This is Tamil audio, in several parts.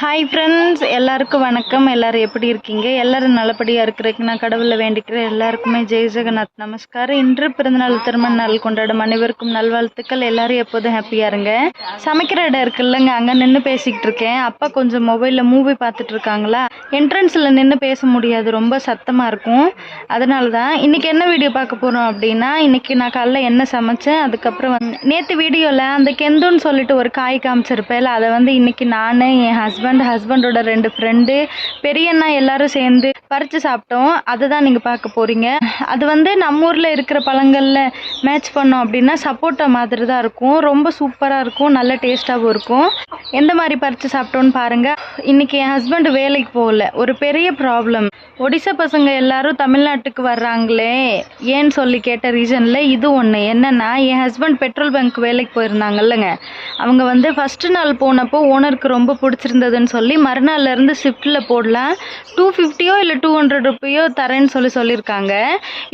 ஹாய் ஃப்ரெண்ட்ஸ் எல்லாருக்கும் வணக்கம். எல்லாரும் எப்படி இருக்கீங்க? எல்லாரும் நல்லபடியாக இருக்கிறதுக்கு நான் கடவுளை வேண்டிக்கிறேன். எல்லாருக்குமே ஜெய் ஜெகநாத். நமஸ்காரம். இன்று பிறந்தநாள் திருமண நாள் கொண்டாடும் அனைவருக்கும் நல்வாழ்த்துக்கள். எல்லோரும் எப்போதும் ஹாப்பியாக இருங்க. சமைக்கிற இடம் இருக்குல்லங்க அங்கே நின்று பேசிக்கிட்டு இருக்கேன். அப்பா கொஞ்சம் மொபைலில் மூவி பார்த்துட்டு இருக்காங்களா? என்ட்ரன்ஸில் நின்று பேச முடியாது. ரொம்ப சத்தமாக இருக்கும். அதனால தான் இன்றைக்கி என்ன வீடியோ பார்க்க போகிறோம் அப்படின்னா இன்றைக்கி நான் காலைல என்ன சமைச்சேன். அதுக்கப்புறம் வந்து நேற்று வீடியோவில் அந்த கெந்துன்னு சொல்லிட்டு ஒரு காய் காமிச்சிருப்பேல அதை வந்து இன்றைக்கி நான் என் ஹஸ்பண்ட் ஹஸ்பண்டோட ரெண்டு ஃப்ரெண்டு பெரியண்ணா எல்லாரும் சேர்ந்து பறித்து சாப்பிட்டோம். அதை தான் நீங்கள் பார்க்க போகிறீங்க அது வந்து நம்ம ஊரில் இருக்கிற பழங்களில் மேட்ச் பண்ணோம் அப்படின்னா சப்போட்டா மாதிரி தான் இருக்கும். ரொம்ப சூப்பராக இருக்கும் நல்ல டேஸ்ட்டாகவும் இருக்கும். எந்த மாதிரி பறித்து சாப்பிட்டோன்னு பாருங்கள் இன்றைக்கி என் ஹஸ்பண்ட் வேலைக்கு போகல. ஒரு பெரிய ப்ராப்ளம் ஒடிசா பசங்க எல்லாரும் தமிழ்நாட்டுக்கு வர்றாங்களே. ஏன்னு சொல்லி கேட்ட ரீசனில் இது ஒன்று என்னென்னா என் ஹஸ்பண்ட் பெட்ரோல் பங்க் வேலைக்கு போயிருந்தாங்கல்லங்க. அவங்க வந்து ஃபஸ்ட்டு நாள் போனப்போ ஓனருக்கு ரொம்ப பிடிச்சிருந்தது பிடிச்சிருந்ததுன்னு சொல்லி மறுநாள்ல இருந்து ஷிஃப்ட்டில் போடலாம். டூ ஃபிஃப்டியோ இல்லை டூ ஹண்ட்ரட் ருப்பியோ தரேன்னு சொல்லி சொல்லியிருக்காங்க.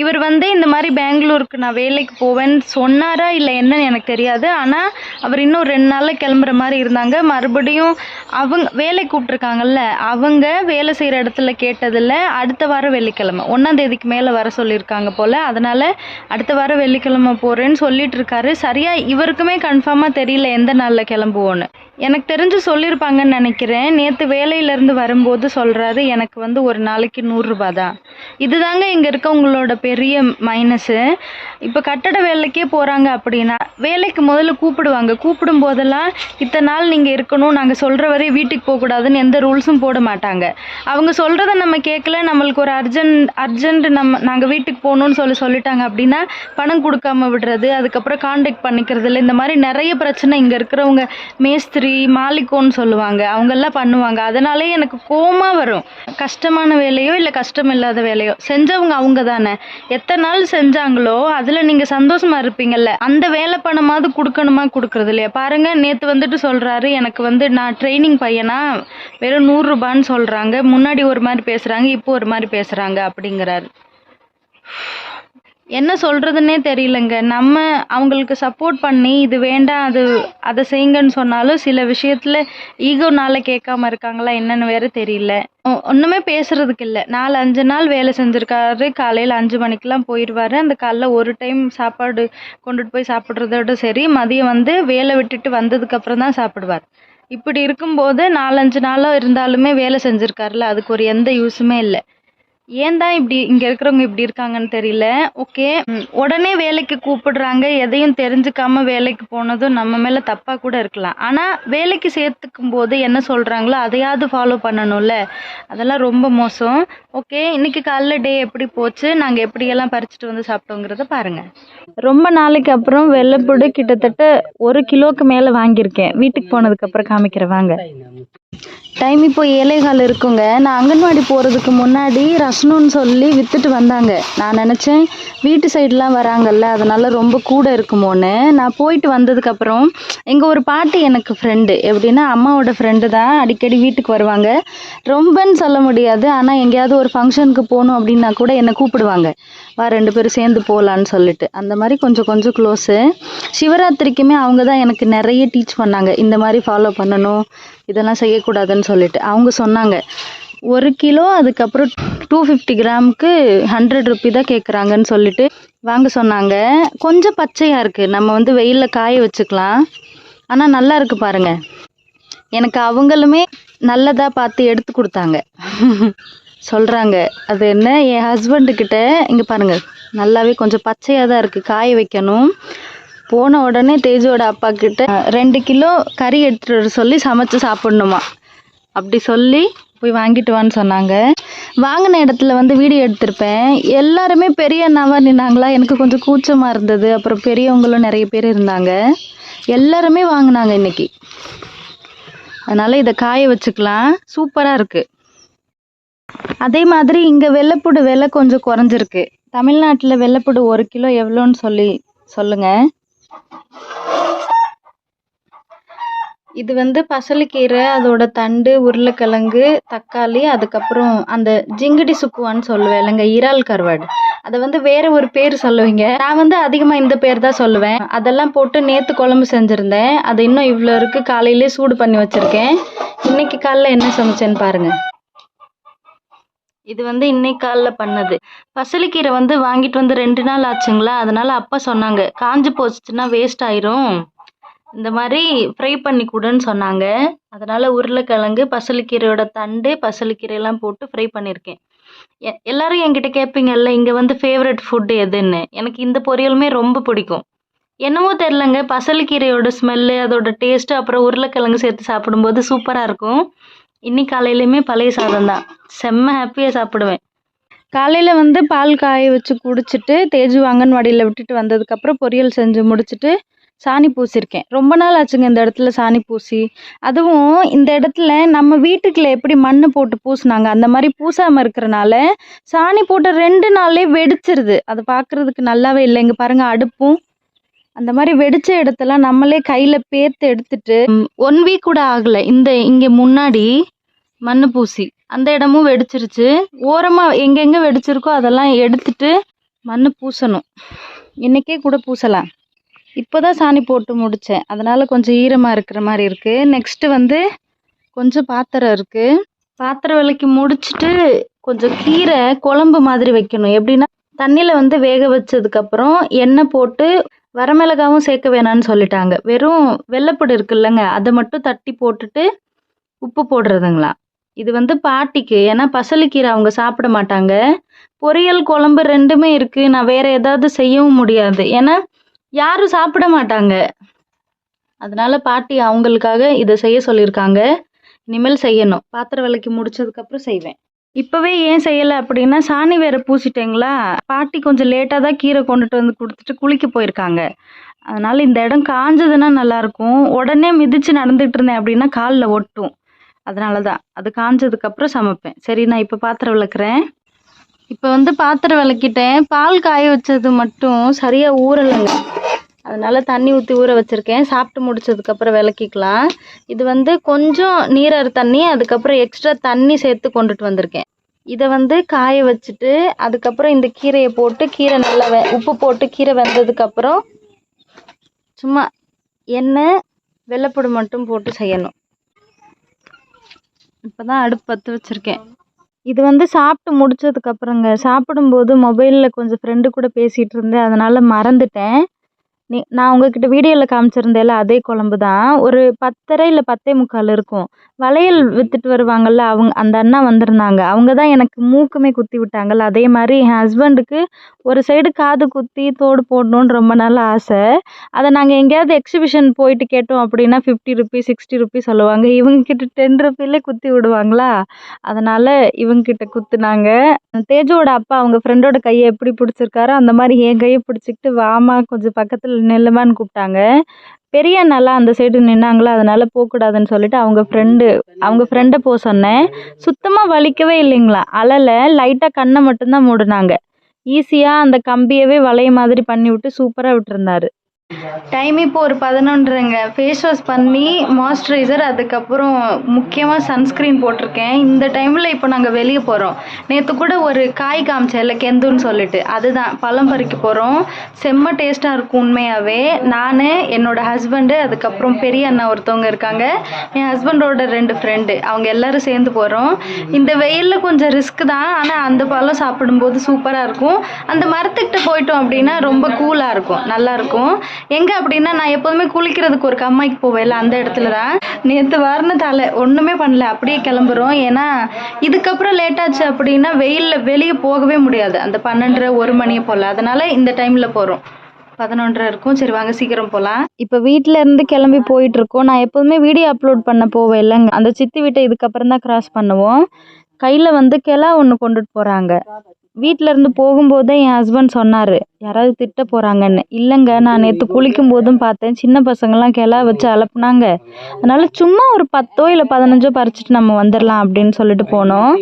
இவர் வந்து இந்த மாதிரி பெங்களூருக்கு நான் வேலைக்கு போவேன்னு சொன்னாரா இல்லை என்னன்னு எனக்கு தெரியாது. ஆனால் அவர் இன்னும் ரெண்டு நாளில் கிளம்புற மாதிரி இருந்தாங்க. மறுபடியும் அவங்க வேலை கூப்பிட்ருக்காங்கல்ல அவங்க வேலை செய்கிற இடத்துல கேட்டதில் அடுத்த வாரம் வெள்ளிக்கிழமை ஒன்றாந்தேதிக்கு மேலே வர சொல்லியிருக்காங்க போல். அதனால் அடுத்த வாரம் வெள்ளிக்கிழமை போகிறேன்னு சொல்லிட்டு இருக்காரு. சரியாக இவருக்குமே கன்ஃபார்மாக தெரியல எந்த நாளில் கிளம்புவோன்னு. எனக்கு தெரிஞ்சு சொல்லியிருப்பாங்கன்னு நினைக்கிறேன். நேற்று வேலையிலேருந்து வரும்போது சொல்கிறாரு எனக்கு வந்து ஒரு நாளைக்கு நூறுரூபா தான். இதுதாங்க இங்கே இருக்கவங்களோட பெரிய மைனஸு இப்போ கட்டட வேலைக்கே போகிறாங்க அப்படின்னா வேலைக்கு முதல்ல கூப்பிடுவாங்க. கூப்பிடும் போதெல்லாம் இத்தனை நாள் நீங்கள் இருக்கணும் நாங்கள் சொல்கிற வரை வீட்டுக்கு போகக்கூடாதுன்னு எந்த ரூல்ஸும் போட மாட்டாங்க. அவங்க சொல்கிறத நம்ம கேட்கல நம்மளுக்கு ஒரு அர்ஜென்ட் அர்ஜென்ட் நம்ம நாங்கள் வீட்டுக்கு போகணும்னு சொல்லி சொல்லிட்டாங்க அப்படின்னா பணம் கொடுக்காம விடுறது அதுக்கப்புறம் காண்டாக்ட் பண்ணிக்கிறதுல இந்த மாதிரி நிறைய பிரச்சனை இங்கே இருக்கிறவங்க மேஸ்திரி மாலிகோன்னு சொல்லுவாங்க. அவங்கெல்லாம் பண்ணுவாங்க. அதனாலே எனக்கு கோமா வரும். கஷ்டமான வேலையோ இல்லை கஷ்டம் இல்லாத வேலையோ. செஞ்சவங்க அவங்க தானே. எத்தனை நாள் செஞ்சாங்களோ அதில் நீங்கள் சந்தோஷமா இருப்பீங்கல்ல. அந்த வேலை பணமாவது கொடுக்கணுமா கொடுக்குறது இல்லையா? பாருங்க நேற்று வந்துட்டு சொல்கிறாரு எனக்கு வந்து நான் ட்ரைனிங் பையனா வெறும் நூறுரூபான்னு சொல்கிறாங்க முன்னாடி ஒரு மாதிரி பேசுகிறாங்க இப்போ ஒரு மாதிரி பேசுகிறாங்க அப்படிங்கிறாரு. என்ன சொல்கிறதுனே தெரியலங்க. நம்ம அவங்களுக்கு சப்போர்ட் பண்ணி இது வேண்டாம் அது அதை செய்யுங்கன்னு சொன்னாலும் சில விஷயத்தில் ஈகோனால கேட்காம இருக்காங்களா என்னன்னு வேற தெரியல. ஒ- ஒண்ணுமே பேசுறதுக்கு இல்லை. நாலு அஞ்சு நாள் வேலை செஞ்சுருக்காரு. காலையில் அஞ்சு மணிக்கெலாம் போயிடுவாரு அந்த காலைல ஒரு டைம் சாப்பாடு கொண்டுட்டு போய் சாப்பிட்றதோட சரி மதியம் வந்து வேலை விட்டுட்டு வந்ததுக்கப்புறம் தான் சாப்பிடுவார். இப்படி இருக்கும்போது நாலஞ்சு நாளாக இருந்தாலுமே வேலை செஞ்சுருக்காருல அதுக்கு ஒரு எந்த யூஸுமே இல்லை. ஏன் தான் இப்படி இங்கே இருக்கிறவங்க இப்படி இருக்காங்கன்னு தெரியல. ஓகே உடனே வேலைக்கு கூப்பிடுறாங்க. எதையும் தெரிஞ்சுக்காம வேலைக்கு போனதும் நம்ம மேலே தப்பாக கூட இருக்கலாம். ஆனால் வேலைக்கு சேர்த்துக்கும் போது என்ன சொல்கிறாங்களோ அதையாவது ஃபாலோ பண்ணணும்ல. அதெல்லாம் ரொம்ப மோசம். ஓகே இன்னைக்கு காலைல டே எப்படி போச்சு? நாங்கள் எப்படியெல்லாம் பறிச்சுட்டு வந்து சாப்பிட்டோங்கிறத பாருங்கள் ரொம்ப நாளைக்கு அப்புறம் வெள்ளைப்புடு கிட்டத்தட்ட ஒரு கிலோக்கு மேலே வாங்கியிருக்கேன். வீட்டுக்கு போனதுக்கப்புறம் காமிக்கிறேன் வாங்க. டைம் இப்போ ஏழைகால் இருக்குங்க. நான் அங்கன்வாடி போகிறதுக்கு முன்னாடி ரசனுன்னு சொல்லி விற்றுட்டு வந்தாங்க. நான் நினச்சேன் வீட்டு சைட்லாம் வராங்கல்ல அதனால ரொம்ப கூட இருக்குமோன்னு. நான் போயிட்டு வந்ததுக்கப்புறம் எங்கள் ஒரு பாட்டி எனக்கு ஃப்ரெண்டு எப்படின்னா அம்மாவோட ஃப்ரெண்டு தான் அடிக்கடி வீட்டுக்கு வருவாங்க. ரொம்பன்னு சொல்ல முடியாது ஆனால் எங்கேயாவது ஒரு ஃபங்க்ஷனுக்கு போகணும் அப்படின்னா கூட என்னை கூப்பிடுவாங்க. வா ரெண்டு பேரும் சேர்ந்து போகலான்னு சொல்லிட்டு. அந்த மாதிரி கொஞ்சம் கொஞ்சம் க்ளோஸு சிவராத்திரிக்குமே அவங்க தான் எனக்கு நிறைய டீச் பண்ணாங்க. இந்த மாதிரி ஃபாலோ பண்ணணும் இதெல்லாம் செய்யக்கூடாதுன்னு சொல்லிட்டு. அவங்க சொன்னாங்க ஒரு கிலோ அதுக்கப்புறம் டூ ஃபிஃப்டி கிராமுக்கு ஹண்ட்ரட் ருப்பி தான் கேட்குறாங்கன்னு சொல்லிட்டு வாங்க சொன்னாங்க. கொஞ்சம் பச்சையாக இருக்குது நம்ம வந்து வெயிலில் காய வச்சுக்கலாம். ஆனால் நல்லா இருக்கு பாருங்கள் எனக்கு அவங்களுமே நல்லதாக பார்த்து எடுத்து கொடுத்தாங்க. சொல்கிறாங்க அது என்ன? என் ஹஸ்பண்டுக்கிட்ட இங்கே பாருங்கள் நல்லாவே கொஞ்சம் பச்சையாக தான் இருக்குது காய வைக்கணும். போன உடனே தேஜோட அப்பா கிட்ட ரெண்டு கிலோ கறி எடுத்துட்டு வர சொல்லி சமைச்சு சாப்பிடணுமா? அப்படி சொல்லி போய் வாங்கிட்டு வான்னு சொன்னாங்க. வாங்கின இடத்துல வந்து வீடியோ எடுத்திருப்பேன். எல்லாருமே பெரிய அண்ணாவாக நின்னாங்களா? எனக்கு கொஞ்சம் கூச்சமாக இருந்தது. அப்புறம் பெரியவங்களும் நிறைய பேர் இருந்தாங்க. எல்லாருமே வாங்கினாங்க இன்னைக்கு. அதனால் இதை காய வச்சுக்கலாம். சூப்பராக இருக்குது அதே மாதிரி இங்கே வெள்ளைப்புடு விலை கொஞ்சம் குறைஞ்சிருக்கு. தமிழ்நாட்டில் வெள்ளைப்புடு ஒரு கிலோ எவ்வளோன்னு சொல்லி சொல்லுங்க. இது வந்து பசலைக்கீரை அதோட தண்டு உருளைக்கிழங்கு தக்காளி அதுக்கப்புறம் அந்த ஜிங்கிடி சுக்குவான்னு சொல்லுவேன் இல்லைங்க இறால் கருவாடு. அதை வந்து வேற ஒரு பேர் சொல்லுவீங்க. நான் வந்து அதிகமாக இந்த பேர் தான் சொல்லுவேன். அதெல்லாம் போட்டு நேற்று குழம்பு செஞ்சுருந்தேன். அது இன்னும் இவ்வளோ இருக்குது காலையிலே சூடு பண்ணி வச்சுருக்கேன். இன்னைக்கு காலைல என்ன சமைச்சேன்னு பாருங்கள் இது வந்து இன்னைக்கு காலைல பண்ணது. பசலிக்கீரை வந்து வாங்கிட்டு வந்து ரெண்டு நாள் ஆச்சுங்களா? அதனால அப்பா சொன்னாங்க காஞ்சு போச்சுன்னா வேஸ்ட் ஆயிரும். இந்த மாதிரி ஃப்ரை பண்ணி கொடுன்னு சொன்னாங்க. அதனால உருளைக்கிழங்கு பசலிக்கீரையோட தண்டு பசலிக்கீரையெல்லாம் போட்டு ஃப்ரை பண்ணியிருக்கேன் எ- எல்லாரும் என்கிட்ட கேட்பீங்கல்ல இங்கே வந்து ஃபேவரட் ஃபுட்டு எதுன்னு? எனக்கு இந்த பொரியலுமே ரொம்ப பிடிக்கும். என்னமோ தெரிலங்க பசலைக்கீரையோட ஸ்மெல்லு அதோட டேஸ்ட்டு அப்புறம் உருளைக்கிழங்கு சேர்த்து சாப்பிடும்போது சூப்பராக இருக்கும். இன்னைக்கு காலையிலையுமே பழைய சாதம் தான் செம்ம ஹாப்பியாக சாப்பிடுவேன். காலையில் வந்து பால் காய வச்சு குடிச்சிட்டு தேஜு அங்கன்வாடியில் விட்டுட்டு வந்ததுக்கப்புறம் பொரியல் செஞ்சு முடிச்சுட்டு சாணி பூசியிருக்கேன் ரொம்ப நாள் ஆச்சுங்க இந்த இடத்துல சாணி பூசி. அதுவும் இந்த இடத்துல நம்ம வீட்டுக்குள்ள எப்படி மண் போட்டு பூசினாங்க அந்த மாதிரி பூசாமல் இருக்கிறனால சாணி போட்ட ரெண்டு நாள்லேயே வெடிச்சிருது. அது பார்க்குறதுக்கு நல்லாவே இல்லை இங்கே பாருங்கள் அடுப்பும் அந்த மாதிரி வெடிச்ச இடத்தெல்லாம் நம்மளே கையில் பேர்த்து எடுத்துட்டு ஒன் வீக் கூட ஆகலை. இந்த இங்கே முன்னாடி மண்ணு பூசி. அந்த இடமும் வெடிச்சிருச்சு. ஓரமாக எங்கெங்கே வெடிச்சிருக்கோ அதெல்லாம் எடுத்துட்டு மண்ணு பூசணும். இன்னைக்கே கூட பூசலாம். இப்போ தான் சாணி போட்டு முடித்தேன் அதனால் கொஞ்சம் ஈரமாக இருக்கிற மாதிரி இருக்குது நெக்ஸ்ட்டு வந்து கொஞ்சம் பாத்திரம் இருக்குது பாத்திரம் விலைக்கு முடிச்சிட்டு கொஞ்சம் கீரை குழம்பு மாதிரி வைக்கணும். எப்படின்னா தண்ணியில் வந்து வேக வச்சதுக்கப்புறம் எண்ணெய் போட்டு வரமிளகாவும் சேர்க்க வேணாம்னு சொல்லிட்டாங்க. வெறும் வெள்ளைப்பூடு இருக்குல்லங்க. அதை மட்டும் தட்டி போட்டுட்டு உப்பு போடுறதுங்களா? இது வந்து பாட்டிக்கு. ஏன்னா பசலிக்கீரை அவங்க சாப்பிட மாட்டாங்க. பொரியல் குழம்பு ரெண்டுமே இருக்குது நான் வேற ஏதாவது செய்யவும் முடியாது. ஏன்னா யாரும் சாப்பிட மாட்டாங்க. அதனால பாட்டி அவங்களுக்காக இதை செய்ய சொல்லியிருக்காங்க. இனிமேல் செய்யணும். பாத்திரம் விலைக்கு முடிச்சதுக்கப்புறம் செய்வேன். இப்போவே ஏன் செய்யலை அப்படின்னா சாணி வேற பூசிட்டேங்களா? பாட்டி கொஞ்சம் லேட்டாக தான் கீரை கொண்டுட்டு வந்து கொடுத்துட்டு குளிக்க போயிருக்காங்க. அதனால இந்த இடம் காஞ்சதுன்னா நல்லாயிருக்கும் உடனே மிதிச்சு நடந்துட்டு இருந்தேன் அப்படின்னா காலில் ஒட்டும். அதனால தான். அது காஞ்சதுக்கப்புறம் சமைப்பேன். சரி நான் இப்போ பாத்திரம் விளக்குறேன். இப்போ வந்து பாத்திரம் விளக்கிட்டேன். பால் காய வச்சது மட்டும் சரியாக ஊறலைங்க. அதனால் தண்ணி ஊற்றி ஊற வச்சுருக்கேன். சாப்பிட்டு முடிச்சதுக்கப்புறம் விளக்கிக்கலாம். இது வந்து கொஞ்சம் நீரர் தண்ணி அதுக்கப்புறம் எக்ஸ்ட்ரா தண்ணி சேர்த்து கொண்டுட்டு வந்திருக்கேன். இதை வந்து காய வச்சுட்டு அதுக்கப்புறம் இந்த கீரையை போட்டு கீரை நல்லா வெ உப்பு போட்டு கீரை வெந்ததுக்கப்புறம் சும்மா எண்ணெய் வெள்ளைப்பூடு மட்டும் போட்டு செய்யணும். இப்போ தான் அடுப்பு பற்ற வச்சுருக்கேன். இது வந்து சாப்பிட்டு முடிச்சதுக்கப்புறங்க. சாப்பிடும்போது மொபைலில் கொஞ்சம் ஃப்ரெண்டு கூட பேசிகிட்டு இருந்தேன். அதனால் மறந்துட்டேன். நீ நான் உங்கக்கிட்ட வீடியோவில் காமிச்சிருந்தேன்ல அதே குழம்பு தான். ஒரு பத்தரை இல்லை பத்தே முக்கால் இருக்கும். வளையல் விற்றுட்டு வருவாங்கள்ல அவங்க அந்த அண்ணா வந்திருந்தாங்க. அவங்க தான் எனக்கு மூக்குமே குத்தி விட்டாங்கல்ல. அதே மாதிரி என் ஹஸ்பண்டுக்கு ஒரு சைடு காது குத்தி தோடு போடணுன்னு ரொம்ப நாள் ஆசை. அதை நாங்கள் எங்கேயாவது எக்ஸிபிஷன் போயிட்டு கேட்டோம் அப்படின்னா ஃபிஃப்டி ருபீஸ் சிக்ஸ்டி ருபீஸ் சொல்லுவாங்க. இவங்கக்கிட்ட டென் ருபீலே குத்தி விடுவாங்களா? அதனால் இவங்கக்கிட்ட குத்துனாங்க. தேஜோட அப்பா அவங்க ஃப்ரெண்டோட கையை எப்படி பிடிச்சிருக்காரோ அந்த மாதிரி என் கையை பிடிச்சிக்கிட்டு வாமா கொஞ்சம் பக்கத்தில் நில்லுமான்னு கூப்பிட்டாங்க. பெரிய அண்ணாலாம் அந்த சைடு நின்னாங்களா? அதனால போகக்கூடாதுன்னு சொல்லிட்டு அவங்க ஃப்ரெண்டு அவங்க ஃப்ரெண்டை போக சொன்னேன். சுத்தமாக வலிக்கவே இல்லைங்களா? அலலை லைட்டாக கண்ணை மட்டும்தான் மூடினாங்க. ஈஸியாக அந்த கம்பியவே வளைய மாதிரி பண்ணி விட்டு சூப்பராக விட்டுருந்தாரு. டைம் இப்போ ஒரு பதினொன்றுங்க. ஃபேஸ் வாஷ் பண்ணி மாய்ஸ்சரைசர் அதுக்கப்புறம் முக்கியமாக சன்ஸ்க்ரீன் போட்டிருக்கேன். இந்த டைமில் இப்போ நாங்கள் வெளியே போகிறோம் நேற்று கூட ஒரு காய் காமிச்சேன்ல கெந்துன்னு சொல்லிட்டு. அதுதான். பழம் பறிக்க போகிறோம் செம்ம டேஸ்ட்டாக இருக்கும் உண்மையாகவே நான் என்னோட ஹஸ்பண்டு அதுக்கப்புறம் பெரிய அண்ணா ஒருத்தவங்க இருக்காங்க. என் ஹஸ்பண்டோட ரெண்டு ஃப்ரெண்டு அவங்க எல்லாரும் சேர்ந்து போகிறோம் இந்த வெயிலில் கொஞ்சம் ரிஸ்க் தான். ஆனால் அந்த பழம் சாப்பிடும்போது சூப்பராக இருக்கும். அந்த மரத்துக்கிட்ட போயிட்டோம் அப்படின்னா ரொம்ப கூலாக இருக்கும். நல்லாயிருக்கும் எங்கே அப்படின்னா நான் எப்போதுமே குளிக்கிறதுக்கு ஒரு கம்மாய்க்கு போவேல அந்த இடத்துல தான். நேற்று வாரினதால ஒன்றுமே பண்ணல அப்படியே கிளம்புறோம். ஏன்னா இதுக்கப்புறம் லேட் ஆச்சு அப்படின்னா வெயிலில் வெளியே போகவே முடியாது. அந்த பன்னெண்டரை ஒரு மணியை போல். அதனால இந்த டைமில் போகிறோம் பதினொன்றரை இருக்கும். சரி வாங்க சீக்கிரம் போகலாம் இப்போ வீட்டில் இருந்து கிளம்பி போயிட்டு இருக்கோம். நான் எப்போதுமே வீடியோ அப்லோட் பண்ண போவேன் இல்லைங்க. அந்த சித்தி வீட்டை இதுக்கப்புறம் தான் கிராஸ் பண்ணுவோம். கையில் வந்து கிளா ஒன்று கொண்டுட்டு போகிறாங்க வீட்டில் இருந்து போகும்போது தான் என் ஹஸ்பண்ட் சொன்னார் யாராவது திட்ட போகிறாங்கன்னு இல்லைங்க நான் நேற்று குளிக்கும் போதும் பார்த்தேன். சின்ன பசங்கள்லாம் கிளா வச்சு அலப்புனாங்க. அதனால் சும்மா ஒரு பத்தோ இல்லை பதினஞ்சோ பறிச்சுட்டு நம்ம வந்துடலாம் அப்படின்னு சொல்லிட்டு போனோம்.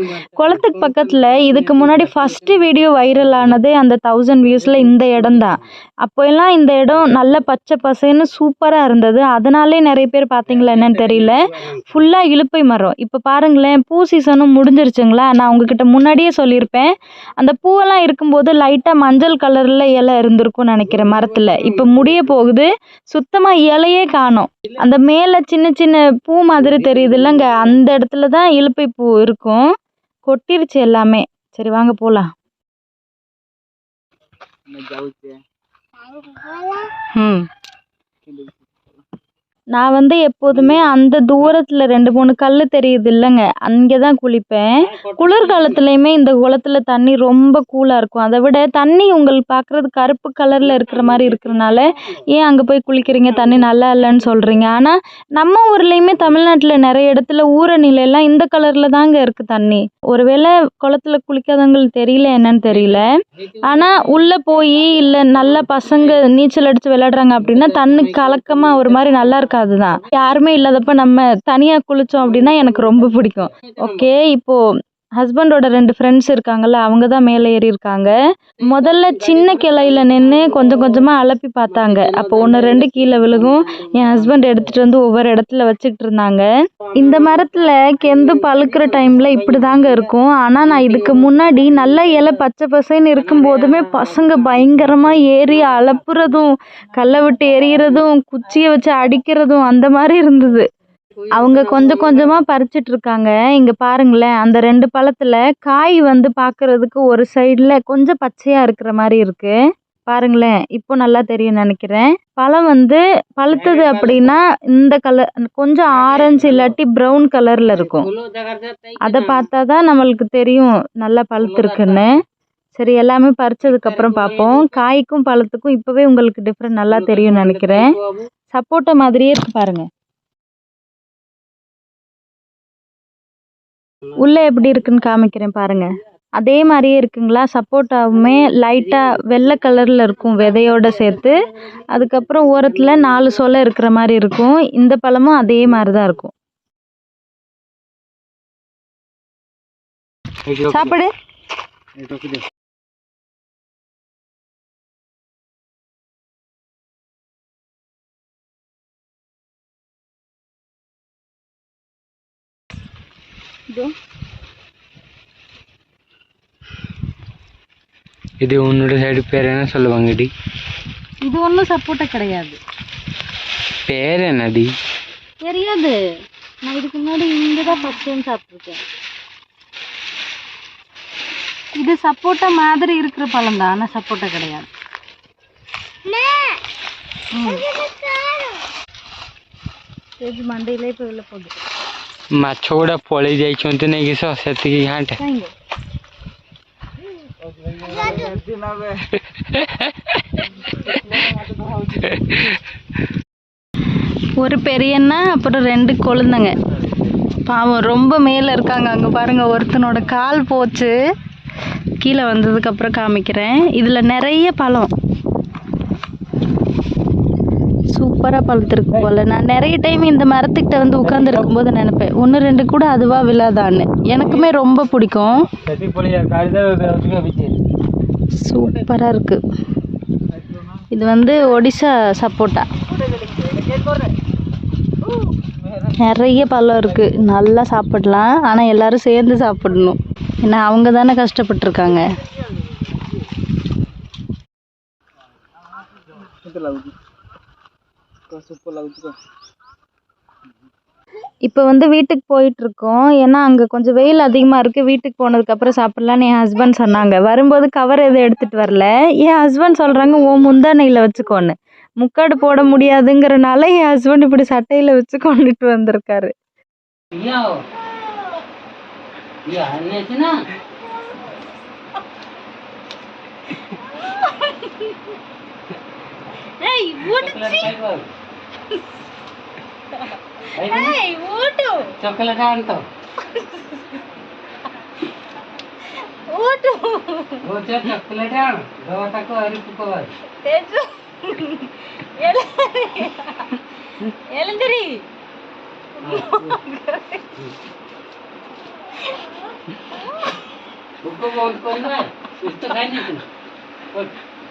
குளத்துக்கு பக்கத்தில் இதுக்கு முன்னாடி ஃபஸ்ட்டு வீடியோ வைரல் ஆனதே அந்த தௌசண்ட் வியூஸில் இந்த இடம் தான். அப்போயெல்லாம் இந்த இடம் நல்ல பச்சை பசேன்னு சூப்பராக இருந்தது. அதனாலே நிறைய பேர் பார்த்தீங்களா என்னன்னு தெரியல. ஃபுல்லாக இலுப்பை மரம். இப்போ பாருங்களேன் பூ சீசனும் முடிஞ்சிருச்சுங்களா? நான் உங்ககிட்ட முன்னாடியே சொல்லியிருப்பேன். அந்த பூவெல்லாம் இருக்கும்போது லைட்டாக மஞ்சள் கலரில் இலை இருந்திருக்கும்னு நினைக்கிறேன் மரத்தில். இப்போ முடிய போகுது. சுத்தமாக இலையே காணோம். அந்த மேலே சின்ன சின்ன பூ மாதிரி தெரியுது இல்லைங்க அந்த இடத்துல தான் இலுப்பை பூ இருக்கும். கொட்டிருச்சு எல்லாமே. சரி வாங்க போகலாம் ம் நான் வந்து எப்போதுமே அந்த தூரத்தில் ரெண்டு மூணு கல் தெரியுது இல்லைங்க. அங்கே தான் குளிப்பேன். குளிர்காலத்துலேயுமே இந்த குளத்துல தண்ணி ரொம்ப கூலாக இருக்கும். அதை விட தண்ணி உங்களுக்கு பார்க்குறது கருப்பு கலரில் இருக்கிற மாதிரி இருக்கிறனால ஏன் அங்கே போய் குளிக்கிறீங்க? தண்ணி நல்லா இல்லைன்னு சொல்கிறீங்க ஆனால் நம்ம ஊர்லேயுமே தமிழ்நாட்டில் நிறைய இடத்துல ஊரணிலெல்லாம் இந்த கலரில் தாங்க இருக்குது தண்ணி. ஒருவேளை குளத்துல குளிக்காதவங்களுக்கு தெரியல என்னன்னு தெரியல. ஆனால் உள்ளே போய் இல்லை நல்ல பசங்க நீச்சல் அடித்து விளையாடுறாங்க அப்படின்னா தண்ணி கலக்கமாக ஒரு மாதிரி நல்லா இருக்காது தான் யாருமே இல்லாதப்ப நம்ம தனியாக குளித்தோம் அப்படின்னா எனக்கு ரொம்ப பிடிக்கும். ஓகே இப்போது ஹஸ்பண்டோட ரெண்டு ஃப்ரெண்ட்ஸ் இருக்காங்கல்ல அவங்க தான் மேலே ஏறி இருக்காங்க முதல்ல சின்ன கிளையில நின்று கொஞ்சம் கொஞ்சமாக அலப்பி பார்த்தாங்க. அப்போ ஒன்று ரெண்டு கீழே விழுகும். என் ஹஸ்பண்ட் எடுத்துகிட்டு வந்து ஒவ்வொரு இடத்துல வச்சுக்கிட்டு இருந்தாங்க. இந்த மரத்தில் கெந்து பழுக்கிற டைமில் இப்படி தாங்க இருக்கும். ஆனால் நான் இதுக்கு முன்னாடி நல்ல இலை பச்சை பசைன்னு இருக்கும் போதுமே பசங்க பயங்கரமாக ஏறி அலப்புறதும் கல்லை விட்டு எறிகிறதும் குச்சியை வச்சு அடிக்கிறதும் அந்த மாதிரி இருந்தது. அவங்க கொஞ்சம் கொஞ்சமாக பறிச்சிட்டு இருக்காங்க இங்கே பாருங்களேன் அந்த ரெண்டு பழத்தில் காய் வந்து பார்க்கறதுக்கு ஒரு சைடில் கொஞ்சம் பச்சையாக இருக்கிற மாதிரி இருக்கு. பாருங்களேன் இப்போ நல்லா தெரியும் நினைக்கிறேன். பழம் வந்து பழுத்தது அப்படின்னா இந்த கலர் கொஞ்சம் ஆரஞ்சு இல்லாட்டி ப்ரௌன் கலரில் இருக்கும். அதை பார்த்தா தான் நம்மளுக்கு தெரியும் நல்லா பழுத்திருக்குன்னு. சரி எல்லாமே பறிச்சதுக்கப்புறம் பார்ப்போம். காய்க்கும் பழத்துக்கும் இப்போவே உங்களுக்கு டிஃப்ரெண்ட் நல்லா தெரியும் நினைக்கிறேன். சப்போட்டா மாதிரியே இருக்கு பாருங்க. உள்ளே எப்படி இருக்குன்னு காமிக்கிறேன் பாருங்க. அதே மாதிரியே இருக்குங்களா? சப்போட்டாவுமே லைட்டாக வெள்ளை கலரில் இருக்கும் விதையோட சேர்த்து. அதுக்கப்புறம் ஓரத்தில் நாலு சொலை இருக்கிற மாதிரி இருக்கும். இந்த பழமும் அதே மாதிரி தான் இருக்கும் சாப்பிடு. இதோ இது உன்னோட சைடு பேர் என்ன சொல்லுவாங்கடி இது ஒன்றும் சப்போட்டா கிடையாது. பேர் என்னடி? தெரியாது. நான் இதுக்கு முன்னாடி இங்கே தான் ஃபஸ்ட் டைம் சாப்பிட்ருக்கேன் இது சப்போட்டா மாதிரி இருக்கிற பழம் தான் ஆனால் சப்போட்டா கிடையாது. மண்டையிலே இப்போ வெளில போகுது. ମାଛ ଗୁଡ଼ା ପଳେଇ ଯାଇଛନ୍ତି ନାଇଁ କିସ ସେତିକି ଘାଣ୍ଟେ କାହିଁକି ஒரு பெரியண்ணா அப்புறம் ரெண்டு கொழுந்தங்க பாவம் ரொம்ப மேலே இருக்காங்க அங்கே பாருங்கள் ஒருத்தனோட கால் போச்சு கீழே வந்ததுக்கப்புறம் காமிக்கிறேன் இதில் நிறைய பழம் சூப்பராக பழுத்திருக்கு போல். நான் நிறைய டைம் இந்த மரத்துக்கிட்ட வந்து உட்காந்துருக்கும் போது நினைப்பேன் ஒன்று ரெண்டு கூட அதுவாக விழாதான்னு. எனக்குமே ரொம்ப பிடிக்கும். சூப்பராக இருக்குது இது வந்து ஒடிசா சப்போட்டா. நிறைய பழம் இருக்குது நல்லா சாப்பிடலாம். ஆனால் எல்லாரும் சேர்ந்து சாப்பிடணும். ஏன்னா அவங்க தானே கஷ்டப்பட்டுருக்காங்க. இப்போ வந்து வீட்டுக்கு போயிட்டுருக்கோம். ஏன்னா அங்கே கொஞ்சம் வெயில் அதிகமாக இருக்குது வீட்டுக்கு போனதுக்கப்புறம் சாப்பிட்லான்னு என் ஹஸ்பண்ட் சொன்னாங்க. வரும்போது கவர் எதுவும் எடுத்துகிட்டு வரல. என் ஹஸ்பண்ட் சொல்கிறாங்க ஓ முந்தானையில் வச்சுக்கோன்னு. முக்காடு போட முடியாதுங்கிறனால என் ஹஸ்பண்ட் இப்படி சட்டையில் வச்சு கொண்டுட்டு வந்திருக்காரு ஏய் hey, wudu. Coklat hantu. Wudu. Bocor coklatnya, bawa takut hari pukul. ya Yel. Yel dari. Buku mau ke mana? Itu kan itu.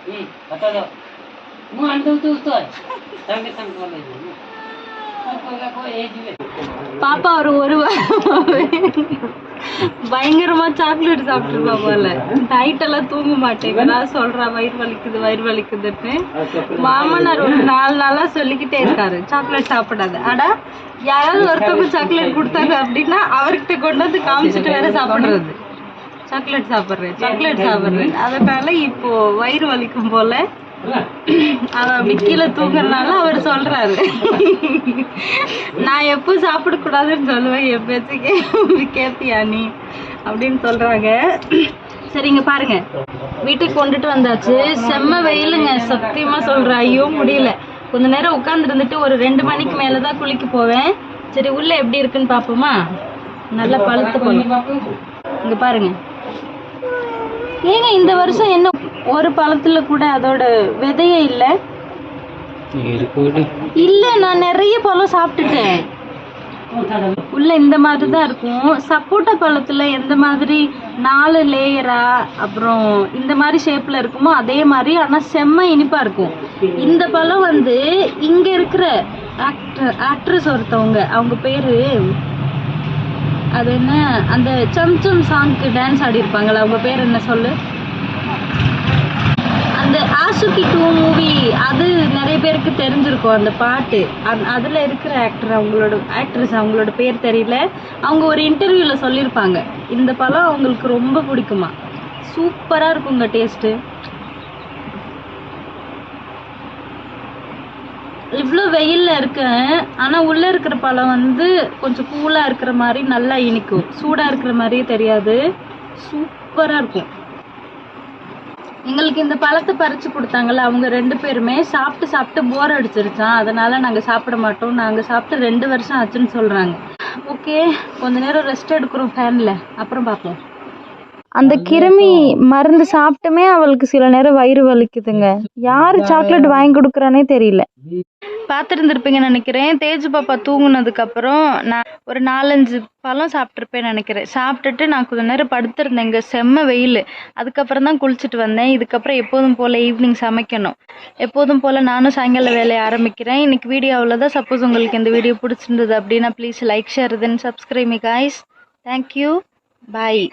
Ih, kata lo. હું આંધું பாப்பா ஒரு ஒரு பயங்கரமா சாக்லேட் சாப்பிட்டுருப்பா போல. நைட் எல்லாம் தூங்க மாட்டேங்கிறா சொல்றா வயிறு வலிக்குது வயிறு வலிக்குதுன்னு. மாமனார் ஒரு நாலு நாளா சொல்லிக்கிட்டே இருக்காரு. சாக்லேட் சாப்பிடாது. ஆனா யாராவது ஒருத்தவங்க சாக்லேட் கொடுத்தாங்க அப்படின்னா அவர்கிட்ட கொண்டு வந்து காமிச்சிட்டு வேற சாப்பிடுறது சாக்லேட் சாப்பிடுறேன். சாக்லேட் சாப்பிடுறேன். அதனால இப்போ வயிறு வலிக்கும் போல. அவன் அப்படி கீழே தூங்குறனால அவர் சொல்றாரு. நான் எப்போ சாப்பிடக்கூடாதுன்னு சொல்லுவேன் என் பேச்சு கே- கேப்பியா நீ? அப்படின்னு சொல்றாங்க. சரிங்க பாருங்க. வீட்டுக்கு கொண்டுட்டு வந்தாச்சு. செம்ம வெயிலுங்க சத்தியமா சொல்ற ஐயோ முடியல. கொஞ்ச நேரம் உட்கார்ந்து இருந்துட்டு ஒரு ரெண்டு மணிக்கு மேலதான் குளிக்க போவேன். சரி உள்ள எப்படி இருக்குன்னு பாப்போமா? நல்லா பழுத்து பழம் இங்க பாருங்க. ஏங்க இந்த வருஷம் என்ன ஒரு பழத்துல கூட அதோட விதையே இல்லை? இல்ல நான் நிறைய பழம் சாப்பிட்டுட்டேன். உள்ள இந்த மாதிரி தான் இருக்கும். சப்போட்டா பழத்துல எந்த மாதிரி நாலு லேயரா அப்புறம் இந்த மாதிரி ஷேப்ல இருக்குமோ அதே மாதிரி ஆனா செம்ம இனிப்பா இருக்கும். இந்த பழம் வந்து இங்க இருக்கிற ஆக்டர் ஆக்ட்ரஸ் ஒருத்தவங்க அவங்க பேரு அது என்ன அந்த சம் சம் சாங்க்கு டான்ஸ் ஆடி இருப்பாங்களா அவங்க பேர் என்ன சொல்லு? அந்த ஆசுகி டூ மூவி அது நிறைய பேருக்கு தெரிஞ்சிருக்கும் அந்த பாட்டு. அந் அதில் இருக்கிற ஆக்டர் அவங்களோட ஆக்ட்ரஸ் அவங்களோட பேர் தெரியல. அவங்க ஒரு இன்டர்வியூவில் சொல்லியிருப்பாங்க. இந்த பழம் அவங்களுக்கு ரொம்ப பிடிக்குமா. சூப்பராக இருக்குங்க டேஸ்ட்டு இவ்வளோ வெயிலில் இருக்கேன். ஆனால் உள்ளே இருக்கிற பழம் வந்து கொஞ்சம் கூலாக இருக்கிற மாதிரி நல்லா இனிக்கும். சூடாக இருக்கிற மாதிரியே தெரியாது. சூப்பராக இருக்கும். எங்களுக்கு இந்த பழத்தை பறித்து கொடுத்தாங்கல்ல அவங்க ரெண்டு பேருமே சாப்பிட்டு சாப்பிட்டு போர் அடிச்சிருச்சான் அதனால் நாங்கள் சாப்பிட மாட்டோம். நாங்கள் சாப்பிட்டு ரெண்டு வருஷம் ஆச்சுன்னு சொல்கிறாங்க ஓகே கொஞ்ச நேரம் ரெஸ்ட் எடுக்கிறோம் ஃபேனில் அப்புறம் பார்ப்போம். அந்த கிருமி மருந்து சாப்பிட்டுமே அவளுக்கு சில நேரம் வயிறு வலிக்குதுங்க. யாரு சாக்லேட் வாங்கி கொடுக்குறானே தெரியல. பார்த்துருந்துருப்பீங்கன்னு நினைக்கிறேன். தேஜு பாப்பா தூங்குனதுக்கு அப்புறம் நான் ஒரு நாலஞ்சு பழம் சாப்பிட்ருப்பேன்னு நினைக்கிறேன். சாப்பிட்டுட்டு நான் கொஞ்ச நேரம் படுத்திருந்தேங்க செம்ம வெயில். அதுக்கப்புறம் தான் குளிச்சுட்டு வந்தேன். இதுக்கப்புறம் எப்போதும் போல் ஈவினிங் சமைக்கணும். எப்போதும் போல் நானும் சாயங்கால வேலையை ஆரம்பிக்கிறேன். இன்னைக்கு வீடியோ அவ்வளோதான் சப்போஸ் உங்களுக்கு இந்த வீடியோ பிடிச்சிருந்தது அப்படின்னா please like share then subscribe me guys thank you bye